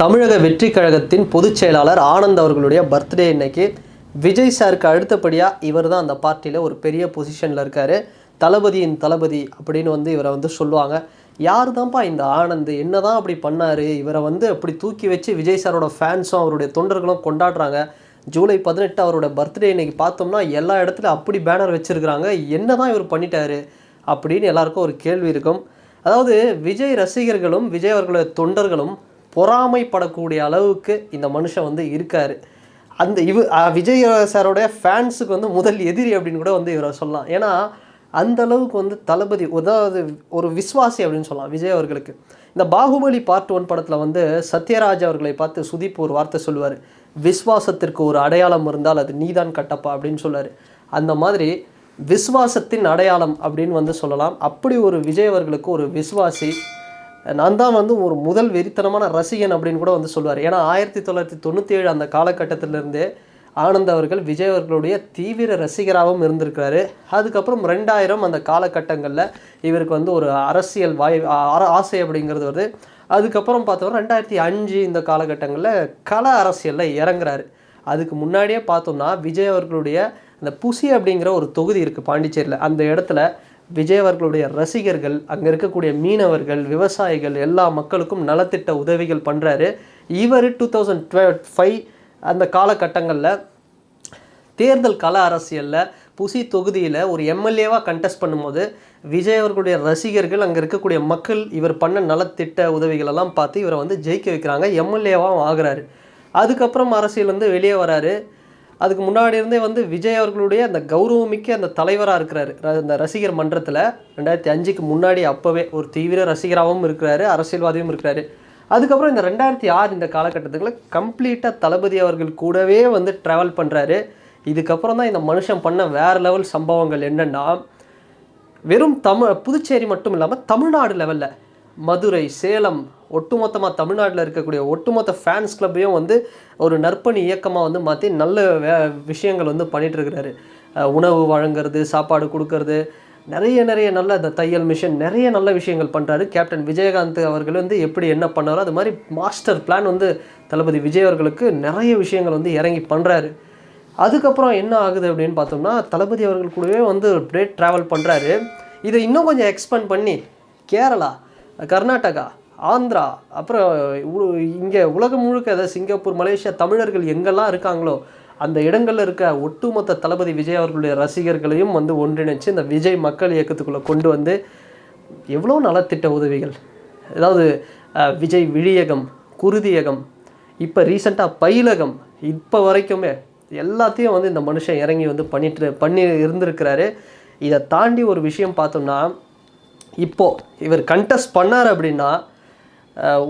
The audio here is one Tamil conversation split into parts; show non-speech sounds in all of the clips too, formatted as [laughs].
தமிழக வெற்றி கழகத்தின் பொதுச் செயலாளர் ஆனந்த் அவர்களுடைய பர்த்டே இன்னைக்கு. விஜய் சாருக்கு அடுத்தபடியாக இவர் தான் அந்த பார்ட்டியில் ஒரு பெரிய பொசிஷனில் இருக்கார். தளபதியின் தளபதி அப்படின்னு வந்து இவரை வந்து சொல்லுவாங்க. யார் தான்ப்பா இந்த ஆனந்த்? என்ன தான் அப்படி பண்ணார்? இவரை வந்து அப்படி தூக்கி வச்சு விஜய் சாரோட ஃபேன்ஸும் அவருடைய தொண்டர்களும் கொண்டாடுறாங்க. ஜூலை பதினெட்டு அவரோட பர்த்டே இன்னைக்கு பார்த்தோம்னா எல்லா இடத்துலையும் அப்படி பேனர் வச்சுருக்கிறாங்க. என்ன தான் இவர் பண்ணிட்டாரு அப்படின்னு எல்லாருக்கும் ஒரு கேள்வி இருக்கும். அதாவது விஜய் ரசிகர்களும் விஜய் அவர்களுடைய தொண்டர்களும் பொறாமைப்படக்கூடிய அளவுக்கு இந்த மனுஷன் வந்து இருக்கார். அந்த இவ விஜய் சாரோடைய ஃபேன்ஸுக்கு வந்து முதல் எதிரி அப்படின்னு கூட வந்து இவரை சொல்லலாம். ஏன்னா அந்த அளவுக்கு வந்து தளபதி அதாவது ஒரு விஸ்வாசி அப்படின்னு சொல்லலாம் விஜய் அவர்களுக்கு. இந்த பாகுபலி பார்ட் ஒன் படத்தில் வந்து சத்யராஜ் அவர்களை பார்த்து சுதீப் ஒரு வார்த்தை சொல்லுவார். விஸ்வாசத்திற்கு ஒரு அடையாளம் இருந்தால் அது நீதான் கட்டப்பா அப்படின்னு சொல்லுவார் அந்த மாதிரி விஸ்வாசத்தின் அடையாளம் அப்படின்னு வந்து சொல்லலாம். அப்படி ஒரு விஜய் அவர்களுக்கு ஒரு விஸ்வாசி நான் தான் வந்து ஒரு முதல் வெறித்தனமான ரசிகன் அப்படின்னு கூட வந்து சொல்லுவார் ஏன்னா ஆயிரத்தி தொள்ளாயிரத்தி தொண்ணூற்றி ஏழு அந்த காலகட்டத்திலிருந்தே ஆனந்த் அவர்கள் விஜய் அவர்களுடைய தீவிர ரசிகராகவும் இருந்திருக்கிறாரு. அதுக்கப்புறம் ரெண்டாயிரம் அந்த காலகட்டங்களில் இவருக்கு வந்து ஒரு அரசியல் வாய் ஆ- ஆசை அப்படிங்கிறது வருது. அதுக்கப்புறம் பார்த்தோம்னா ரெண்டாயிரத்தி அஞ்சு இந்த காலகட்டங்களில் கல அரசியலில் இறங்குறாரு. அதுக்கு முன்னாடியே பார்த்தோம்னா விஜய் அவர்களுடைய அந்த புசி அப்படிங்கிற ஒரு தொகுதி இருக்குது பாண்டிச்சேரியில். அந்த இடத்துல விஜய் அவர்களுடைய ரசிகர்கள் அங்கே இருக்கக்கூடிய மீனவர்கள் விவசாயிகள் எல்லா மக்களுக்கும் நலத்திட்ட உதவிகள் பண்ணுறாரு இவர் டூ தௌசண்ட் டுவெல் ஃபைவ் அந்த காலகட்டங்களில் தேர்தல் கள அரசியலில் புசி தொகுதியில் ஒரு எம்எல்ஏவாக கண்டெஸ்ட் பண்ணும்போது விஜய் அவர்களுடைய ரசிகர்கள் அங்கே இருக்கக்கூடிய மக்கள் இவர் பண்ண நலத்திட்ட உதவிகளெல்லாம் பார்த்து இவரை வந்து ஜெயிக்க வைக்கிறாங்க. எம்எல்ஏவாகவும் ஆகுறாரு. அதுக்கப்புறம் அரசியல் வந்து வெளியே வராரு. அதுக்கு முன்னாடி இருந்தே வந்து விஜய் அவர்களுடைய அந்த கௌரவமிக்க அந்த தலைவராக இருக்கிறாரு. ர- அந்த ரசிகர் மன்றத்தில் ரெண்டாயிரத்தி அஞ்சுக்கு முன்னாடி அப்போவே ஒரு தீவிர ரசிகராகவும் இருக்கிறாரு அரசியல்வாதியும் இருக்கிறாரு. அதுக்கப்புறம் இந்த ரெண்டாயிரத்தி ஆறு இந்த காலகட்டத்துக்குள்ள கம்ப்ளீட்டாக தளபதி அவர்கள் கூடவே வந்து ட்ராவல் பண்ணுறாரு இதுக்கப்புறம் தான் இந்த மனுஷன் பண்ண வேறு லெவல் சம்பவங்கள் என்னென்னா வெறும் தமிழ் புதுச்சேரி மட்டும் இல்லாமல் தமிழ்நாடு லெவலில் மதுரை சேலம் ஒட்டுமொத்தமாக தமிழ்நாட்டில் இருக்கக்கூடிய ஒட்டுமொத்த ஃபேன்ஸ் கிளப்பையும் வந்து ஒரு நற்பணி இயக்கமாக வந்து மாற்றி நல்ல வே விஷயங்கள் வந்து பண்ணிகிட்ருக்கிறாரு உணவு வழங்குறது சாப்பாடு கொடுக்கறது நிறைய நிறைய நல்ல இந்த தையல் மிஷின் நிறைய நல்ல விஷயங்கள் பண்ணுறாரு கேப்டன் விஜயகாந்த் அவர்கள் வந்து எப்படி என்ன பண்ணாரோ அது மாதிரி மாஸ்டர் பிளான் வந்து தளபதி விஜய் அவர்களுக்கு நிறைய விஷயங்கள் வந்து இறங்கி பண்ணுறாரு அதுக்கப்புறம் என்ன ஆகுது அப்படின்னு பார்த்தோம்னா தளபதி அவர்கள் கூடவே வந்து பிரேட் ட்ராவல் பண்ணுறாரு இதை இன்னும் கொஞ்சம் எக்ஸ்பேண்ட் பண்ணி கேரளா கர்நாடகா ஆந்திரா அப்புறம் இங்கே உலகம் முழுக்க அதாவது சிங்கப்பூர் மலேசியா தமிழர்கள் எங்கெல்லாம் இருக்காங்களோ அந்த இடங்களில் இருக்க ஒட்டுமொத்த தளபதி விஜய் அவர்களுடைய ரசிகர்களையும் வந்து ஒன்றிணைச்சு இந்த விஜய் மக்கள் இயக்கத்துக்குள்ளே கொண்டு வந்து எவ்வளோ நலத்திட்ட உதவிகள். அதாவது விஜய் விழியகம் குருதியகம் இப்போ ரீசெண்டாக பயிலகம் இப்போ வரைக்குமே எல்லாத்தையும் வந்து இந்த மனுஷன் இறங்கி வந்து பண்ணிட்டு பண்ணி இருந்திருக்கிறாரு. இதை தாண்டி ஒரு விஷயம் பார்த்தோம்னா இப்போது இவர் கண்டெஸ்ட் பண்ணார் அப்படின்னா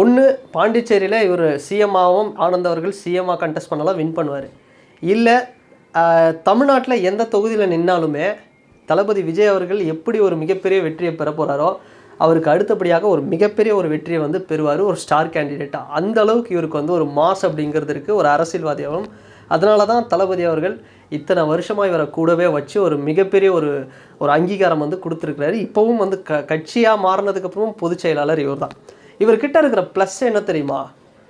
ஒன்று பாண்டிச்சேரியில் இவர் சிஎம்மாவும் ஆனந்த் அவர்கள் சிஎம்மா கண்டெஸ்ட் பண்ணலாம் வின் பண்ணுவார். இல்லை தமிழ்நாட்டில் எந்த தொகுதியில் நின்னாலுமே தளபதி விஜய் அவர்கள் எப்படி ஒரு மிகப்பெரிய வெற்றியை பெற போகிறாரோ அவருக்கு அடுத்தபடியாக ஒரு மிகப்பெரிய ஒரு வெற்றியை வந்து பெறுவார் ஒரு ஸ்டார் கேண்டிடேட்டாக அந்த அளவுக்கு இவருக்கு வந்து ஒரு மாஸ் அப்படிங்கிறது இருக்குது ஒரு அரசியல்வாதியாகவும் அதனால தான் தளபதி அவர்கள் இத்தனை வருஷமாக இவரை கூடவே வச்சு ஒரு மிகப்பெரிய ஒரு ஒரு அங்கீகாரம் வந்து கொடுத்துருக்கிறாரு. இப்போவும் வந்து க கட்சியாக மாறினதுக்கப்புறமும் பொதுச் செயலாளர் இவர் தான் இவர்கிட்ட இருக்கிற ப்ளஸ் என்ன தெரியுமா?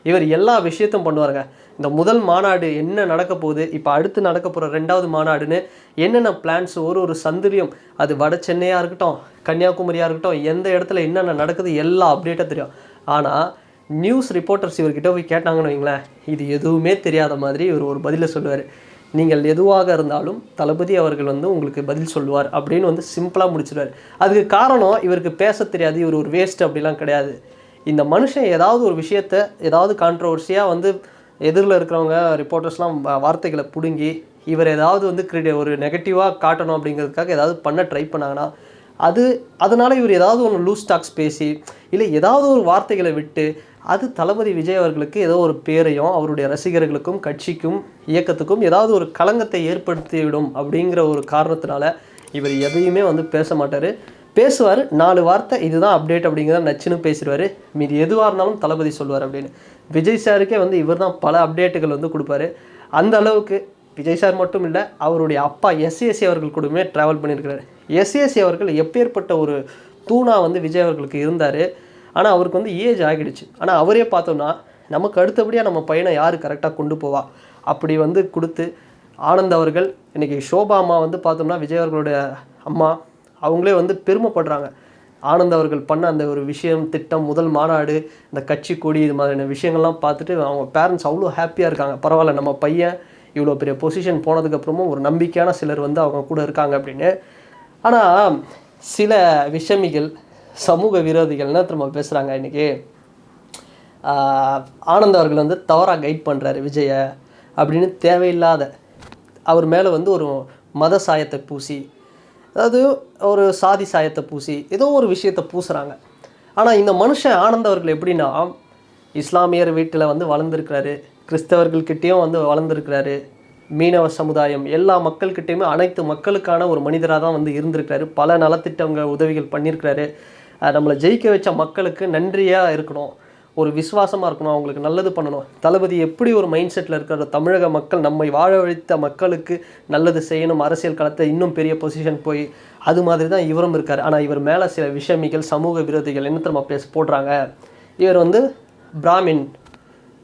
இவர் எல்லா விஷயத்தையும் பண்ணுவாருங்க. இந்த முதல் மாநாடு என்ன நடக்க போகுது? இப்போ அடுத்து நடக்க போகிற ரெண்டாவது மாநாடுன்னு என்னென்ன பிளான்ஸ் ஒரு ஒரு சந்திரியம் அது வட சென்னையாக இருக்கட்டும் கன்னியாகுமரியாக இருக்கட்டும் எந்த இடத்துல என்னென்ன நடக்குது எல்லா அப்டேட்டாக தெரியும். ஆனால் நியூஸ் ரிப்போர்ட்டர்ஸ் இவர்கிட்ட போய் கேட்டாங்கன்னு வைங்களேன் இது எதுவுமே தெரியாத மாதிரி இவர் ஒரு பதிலை சொல்லுவார். நீங்கள் எதுவாக இருந்தாலும் தளபதி அவர்கள் வந்து உங்களுக்கு பதில் சொல்லுவார் அப்படின்னு வந்து சிம்பிளாக முடிச்சிடுவார் அதுக்கு காரணம் இவருக்கு பேச தெரியாது இவர் ஒரு வேஸ்ட் அப்படிலாம் கிடையாது. இந்த மனுஷன் ஏதாவது ஒரு விஷயத்த ஏதாவது கான்ட்ரவர்சியாக வந்து எதிரில் இருக்கிறவங்க ரிப்போர்ட்டர்ஸ்லாம் வார்த்தைகளை பிடுங்கி இவர் ஏதாவது வந்து கிரிடி ஒரு நெகட்டிவாக காட்டணும் அப்படிங்கிறதுக்காக ஏதாவது பண்ண ட்ரை பண்ணாங்கன்னா அது அதனால் இவர் ஏதாவது ஒன்று லூஸ் டாக்ஸ் பேசி இல்லை ஏதாவது ஒரு வார்த்தைகளை விட்டு அது தளபதி விஜய் அவர்களுக்கு ஏதோ ஒரு பேரையும் அவருடைய ரசிகர்களுக்கும் கட்சிக்கும் இயக்கத்துக்கும் ஏதாவது ஒரு களங்கத்தை ஏற்படுத்திவிடும் அப்படிங்கிற ஒரு காரணத்தினால இவர் எதையுமே வந்து பேச மாட்டார். பேசுவார். நாலு வார்த்தை இதுதான் அப்டேட் அப்படிங்கிறத நச்சுன்னு பேசிடுவார். மீதி எதுவாக இருந்தாலும் தளபதி சொல்லுவார் அப்படின்னு. விஜய் சாருக்கே வந்து இவர் தான் பல அப்டேட்டுகள் வந்து கொடுப்பாரு. அந்த அளவுக்கு விஜய் சார் மட்டும் இல்லை அவருடைய அப்பா எஸ்ஏசி அவர்கள் கூடமே ட்ராவல் பண்ணியிருக்கிறார். எஸ்ஏசி அவர்கள் எப்பேற்பட்ட ஒரு தூணாக வந்து விஜய் அவர்களுக்கு இருந்தார். ஆனால் அவருக்கு வந்து ஏஜ் ஆகிடுச்சு. ஆனால் அவரே பார்த்தோம்னா நமக்கு அடுத்தபடியாக நம்ம பையனை யார் கரெக்டாக கொண்டு போவா? அப்படி வந்து கொடுத்து ஆனந்த் அவர்கள் இன்றைக்கி ஷோபா அம்மா வந்து பார்த்தோம்னா விஜய் அவர்களுடைய அம்மா அவங்களே வந்து பெருமைப்படுறாங்க. ஆனந்த் அவர்கள் பண்ண அந்த ஒரு விஷயம் திட்டம் முதல் மாநாடு இந்த கட்சி கொடி இது மாதிரியான விஷயங்கள்லாம் பார்த்துட்டு அவங்க பேரண்ட்ஸ் அவ்வளோ ஹாப்பியாக இருக்காங்க. பரவாயில்ல நம்ம பையன் இவ்வளோ பெரிய பொசிஷன் போனதுக்கப்புறமும் ஒரு நம்பிக்கையான சிலர் வந்து அவங்க கூட இருக்காங்க அப்படின்னு. ஆனால் சில விஷமிகள் சமூக விரோதிகள் என்ன திரும்ப பேசுகிறாங்க இன்றைக்கி ஆனந்த் அவர்கள் வந்து தவறாக கைட் பண்ணுறாரு விஜயை அப்படின்னு தேவையில்லாத அவர் மேலே வந்து ஒரு மத சாயத்தை பூசி அதாவது ஒரு சாதி சாயத்தை பூசி ஏதோ ஒரு விஷயத்தை பூசுகிறாங்க ஆனால் இந்த மனுஷன் ஆனந்த் அவர்கள் எப்படின்னா இஸ்லாமியர் வீட்டில் வந்து வளர்ந்துருக்கிறாரு கிறிஸ்தவர்கள்கிட்டேயும் வந்து வளர்ந்துருக்கிறாரு மீனவ சமுதாயம் எல்லா மக்கள்கிட்டேயுமே அனைத்து மக்களுக்கான ஒரு மனிதராக தான் வந்து இருந்திருக்கிறாரு. பல நலத்திட்டங்கள் உதவிகள் பண்ணியிருக்கிறாரு நம்மளை ஜெயிக்க வச்ச மக்களுக்கு நன்றியாக இருக்கணும். ஒரு விசுவாசமாக இருக்கணும் அவங்களுக்கு நல்லது பண்ணணும். தளபதி எப்படி ஒரு மைண்ட் செட்டில் இருக்கிற தமிழக மக்கள் நம்மை வாழ வைத்த மக்களுக்கு நல்லது செய்யணும். அரசியல் களத்தை இன்னும் பெரிய பொசிஷன் போய் அது மாதிரி தான் இவரும் இருக்கார். ஆனால் இவர் மேலே சில விஷமிகள் சமூக விரோதிகள் என்ன தெரியுமா பேச போடுறாங்க? இவர் வந்து பிராமின்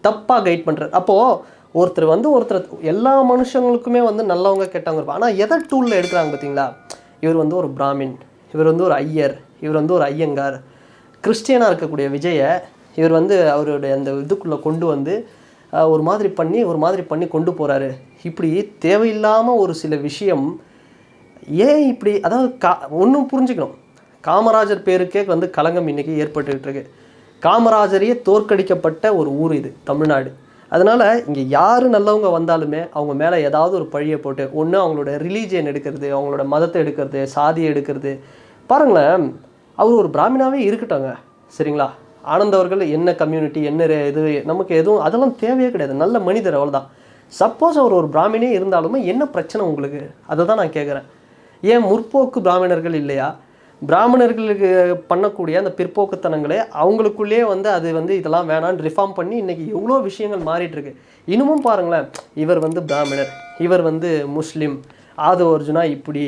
தப்பாக கைட் பண்ணுறார் அப்போது ஒருத்தர் வந்து ஒருத்தர் எல்லா மனுஷங்களுக்குமே வந்து நல்லவங்க கெட்டவங்க இருப்பாங்க. ஆனால் எதை டூலில் எடுக்கிறாங்க பார்த்தீங்களா இவர் வந்து ஒரு பிராமின் இவர் வந்து ஒரு ஐயர் இவர் வந்து ஒரு ஐயங்கார். கிறிஸ்டியனாக இருக்கக்கூடிய விஜயை இவர் வந்து அவருடைய அந்த இதுக்குள்ளே கொண்டு வந்து ஒரு மாதிரி பண்ணி ஒரு மாதிரி பண்ணி கொண்டு போகிறாரு இப்படி தேவையில்லாமல் ஒரு சில விஷயம் ஏன் இப்படி அதாவது கா ஒன்றும் புரிஞ்சுக்கணும். காமராஜர் பேருக்கே வந்து களங்கம் இன்னைக்கு ஏற்பட்டுக்கிட்டு இருக்கு. காமராஜரையே தோற்கடிக்கப்பட்ட ஒரு ஊர் இது தமிழ்நாடு. அதனால் இங்கே யார் நல்லவங்க வந்தாலுமே அவங்க மேலே ஏதாவது ஒரு பழியை போட்டு ஒன்று அவங்களோட ரிலீஜியன் எடுக்கிறது அவங்களோட மதத்தை எடுக்கிறது சாதியை எடுக்கிறது. பாருங்களேன் அவர் ஒரு பிராமினாவே இருக்கட்டாங்க சரிங்களா? ஆனந்த் அவர்கள் என்ன கம்யூனிட்டி என்ன இது நமக்கு எதுவும் அதெல்லாம் தேவையே கிடையாது. நல்ல மனிதர் அவ்வளோதான் சப்போஸ் அவர் ஒரு பிராமணே இருந்தாலுமே என்ன பிரச்சனை உங்களுக்கு? அதை தான் நான் கேட்குறேன் ஏன் முற்போக்கு பிராமணர்கள் இல்லையா? பிராமணர்களுக்கு பண்ணக்கூடிய அந்த பிற்போக்குத்தனங்களே அவங்களுக்குள்ளேயே வந்து அது வந்து இதெல்லாம் வேணான்னு ரிஃபார்ம் பண்ணி இன்றைக்கி எவ்வளோ விஷயங்கள் மாறிட்டுருக்கு. இன்னமும் பாருங்களேன் இவர் வந்து பிராமணர் இவர் வந்து முஸ்லீம் ஆதவ அர்ஜுனா இப்படி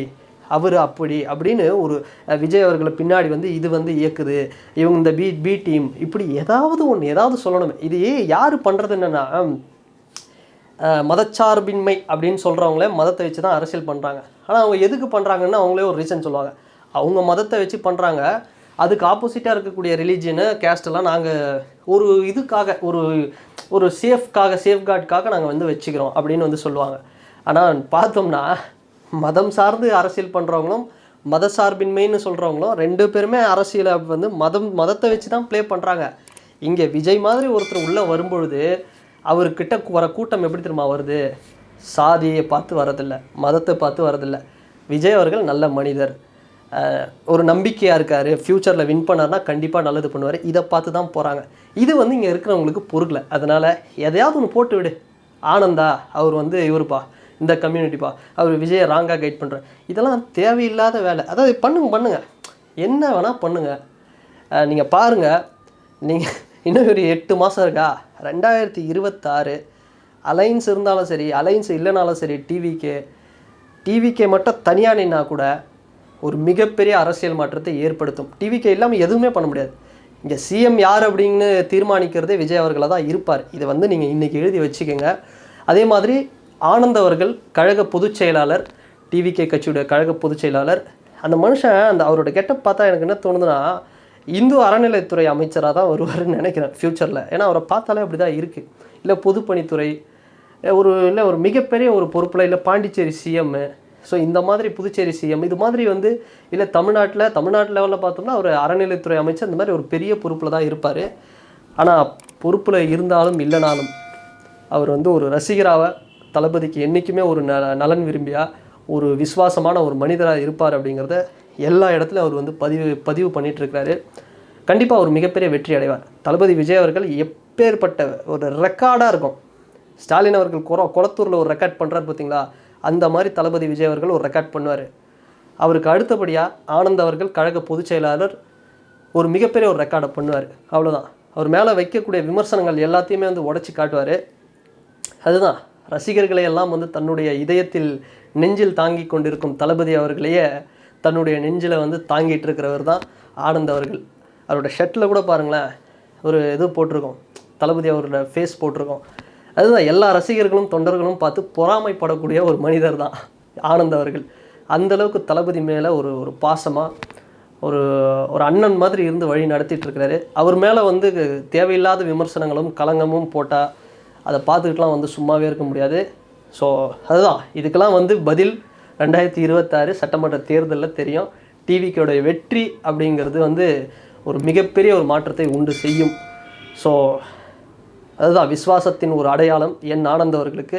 அவர் அப்படி அப்படின்னு ஒரு விஜய் அவர்களை பின்னாடி வந்து இது வந்து இயக்குது. இவங்க இந்த பி பி டீம் இப்படி ஏதாவது ஒன்று ஏதாவது சொல்லணுமே. இது யார் பண்ணுறது என்னென்னா மதச்சார்பின்மை அப்படின்னு சொல்கிறவங்களே மதத்தை வச்சு தான் அரசியல் பண்ணுறாங்க ஆனால் அவங்க எதுக்கு பண்ணுறாங்கன்னு அவங்களே ஒரு ரீசன் சொல்லுவாங்க. அவங்க மதத்தை வச்சு பண்ணுறாங்க அதுக்கு ஆப்போசிட்டாக இருக்கக்கூடிய ரிலீஜியனு கேஸ்டெல்லாம் நாங்கள் ஒரு இதுக்காக ஒரு ஒரு சேஃப்காக சேஃப்கார்டுக்காக நாங்கள் வந்து வச்சுக்கிறோம் அப்படின்னு வந்து சொல்லுவாங்க. ஆனால் பார்த்தோம்னா மதம் சார்ந்து அரசியல் பண்ணுறவங்களும் மத சார்பின்மைன்னு சொல்கிறவங்களும் ரெண்டு பேருமே அரசியலை வந்து மதம் மதத்தை வச்சு தான் ப்ளே பண்ணுறாங்க இங்கே விஜய் மாதிரி ஒருத்தர் உள்ளே வரும்பொழுது அவர்கிட்ட வர கூட்டம் எப்படி தெரியுமா வருது? சாதியை பார்த்து வரதில்ல மதத்தை பார்த்து வரதில்ல. விஜய் அவர்கள் நல்ல மனிதர். ஒரு நம்பிக்கையாக இருக்கார். ஃப்யூச்சரில் வின் பண்ணார்னா கண்டிப்பாக நல்லது பண்ணுவார். இதை பார்த்து தான் போகிறாங்க இது வந்து இங்கே இருக்கிறவங்களுக்கு பொருட்களை அதனால் எதையாவது ஒன்று போட்டு விடு. ஆனந்தா அவர் வந்து இவருப்பா. இந்த கம்யூனிட்டிப்பா அவர் விஜயை ராங்காக கைட் பண்ணுறார் இதெல்லாம் தேவையில்லாத வேலை. அதாவது பண்ணுங்க பண்ணுங்கள் என்ன வேணால் பண்ணுங்கள் நீங்கள் பாருங்கள் நீங்கள் [laughs] இன்னும் ஒரு எட்டு மாதம் இருக்கா? ரெண்டாயிரத்தி இருபத்தாறு அலைன்ஸ் இருந்தாலும் சரி அலைன்ஸ் இல்லைனாலும் சரி டிவிக்கே டிவிக்கே மட்டும் தனியாக நின்னா கூட ஒரு மிகப்பெரிய அரசியல் மாற்றத்தை ஏற்படுத்தும். டிவிக்கே இல்லாமல் எதுவுமே பண்ண முடியாது. இங்கே சிஎம் யார் அப்படின்னு தீர்மானிக்கிறதே விஜய் அவர்களாக தான் இருப்பார். இதை வந்து நீங்கள் இன்றைக்கி எழுதி வச்சுக்கோங்க. அதே மாதிரி ஆனந்த் அவர்கள் கழக பொதுச் செயலாளர் டிவிகே கட்சியுடைய கழக பொதுச் செயலாளர். அந்த மனுஷன் அந்த அவரோட கெட்டப் பார்த்தா எனக்கு என்ன தோணுதுன்னா இந்து அறநிலைத்துறை அமைச்சராக தான் வருவார்னு நினைக்கிறேன் ஃப்யூச்சரில் ஏன்னா அவரை பார்த்தாலே அப்படி தான் இருக்குது இல்லை பொதுப்பணித்துறை ஒரு இல்லை ஒரு மிகப்பெரிய ஒரு பொறுப்பில் இல்லை பாண்டிச்சேரி சிஎம்மு ஸோ இந்த மாதிரி புதுச்சேரி சிஎம் இது மாதிரி வந்து இல்லை தமிழ்நாட்டில் தமிழ்நாட்டு லெவலில் பார்த்தோம்னா ஒரு அறநிலைத்துறை அமைச்சர் இந்த மாதிரி ஒரு பெரிய பொறுப்பில் தான் இருப்பார். ஆனால் பொறுப்பில் இருந்தாலும் இல்லைனாலும் அவர் வந்து ஒரு ரசிகராக தளபதிக்கு என்றைக்குமே ஒரு ந நலன் விரும்பியா ஒரு விசுவாசமான ஒரு மனிதராக இருப்பார் அப்படிங்கிறத எல்லா இடத்துலையும் அவர் வந்து பதிவு பதிவு பண்ணிகிட்ருக்கிறாரு கண்டிப்பாக ஒரு மிகப்பெரிய வெற்றி அடைவார். தளபதி விஜய் அவர்கள் எப்பேற்பட்ட ஒரு ரெக்கார்டாக இருக்கும். ஸ்டாலின் அவர்கள் குர குளத்தூரில் ஒரு ரெக்கார்ட் பண்ணுறாரு பார்த்தீங்களா அந்த மாதிரி தளபதி விஜய் அவர்கள் ஒரு ரெக்கார்ட் பண்ணுவார். அவருக்கு அடுத்தபடியாக ஆனந்த் அவர்கள் கழக பொதுச் செயலாளர் ஒரு மிகப்பெரிய ஒரு ரெக்கார்டை பண்ணுவார். அவ்வளோதான் அவர் மேலே வைக்கக்கூடிய விமர்சனங்கள் எல்லாத்தையுமே வந்து உடச்சி காட்டுவார். அதுதான். ரசிகர்களை எல்லாம் வந்து தன்னுடைய இதயத்தில் நெஞ்சில் தாங்கி கொண்டிருக்கும் தளபதி அவர்களையே தன்னுடைய நெஞ்சில் வந்து தாங்கிட்டு இருக்கிறவர் தான் ஆனந்த் அவர்கள். அவரோட ஷர்ட்டில் கூட பாருங்களேன் ஒரு இது போட்டிருக்கோம். தளபதி அவரோட ஃபேஸ் போட்டிருக்கோம். அதுதான் எல்லா ரசிகர்களும் தொண்டர்களும் பார்த்து பொறாமைப்படக்கூடிய ஒரு மனிதர் தான் ஆனந்த் அவர்கள். அந்தளவுக்கு தளபதி மேலே ஒரு ஒரு பாசமாக ஒரு ஒரு அண்ணன் மாதிரி இருந்து வழி நடத்திட்டு இருக்கிறாரு அவர் மேலே வந்து தேவையில்லாத விமர்சனங்களும் களங்கமும் போட்டால் அதை பார்த்துக்கிட்டுலாம் வந்து சும்மாவே இருக்க முடியாது. ஸோ அதுதான். இதுக்கெல்லாம் வந்து பதில் ரெண்டாயிரத்தி இருபத்தாறு சட்டமன்ற தேர்தலில் தெரியும். டிவிக்கோடைய வெற்றி அப்படிங்கிறது வந்து ஒரு மிகப்பெரிய ஒரு மாற்றத்தை உண்டு செய்யும். ஸோ அதுதான். விஸ்வாசத்தின் ஒரு அடையாளம். என் ஆனந்த் அவர்களுக்கு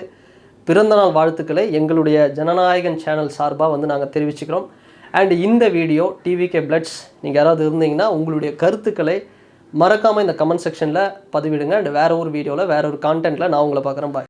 பிறந்தநாள் வாழ்த்துக்களை எங்களுடைய ஜனநாயகன் சேனல் சார்பாக வந்து நாங்கள் தெரிவிச்சுக்கிறோம். அண்ட் இந்த வீடியோ டிவிகே பிளட்ஸ் நீங்கள் யாராவது இருந்தீங்கன்னா உங்களுடைய கருத்துக்களை மறக்காமல் இந்த கமெண்ட் செக்ஷனில் பதிவிடுங்க. அண்ட் வேறு ஒரு வீடியோவில் வேறு ஒரு கான்டென்ட்டில் நான் உங்களை பார்க்குறேன். பாய்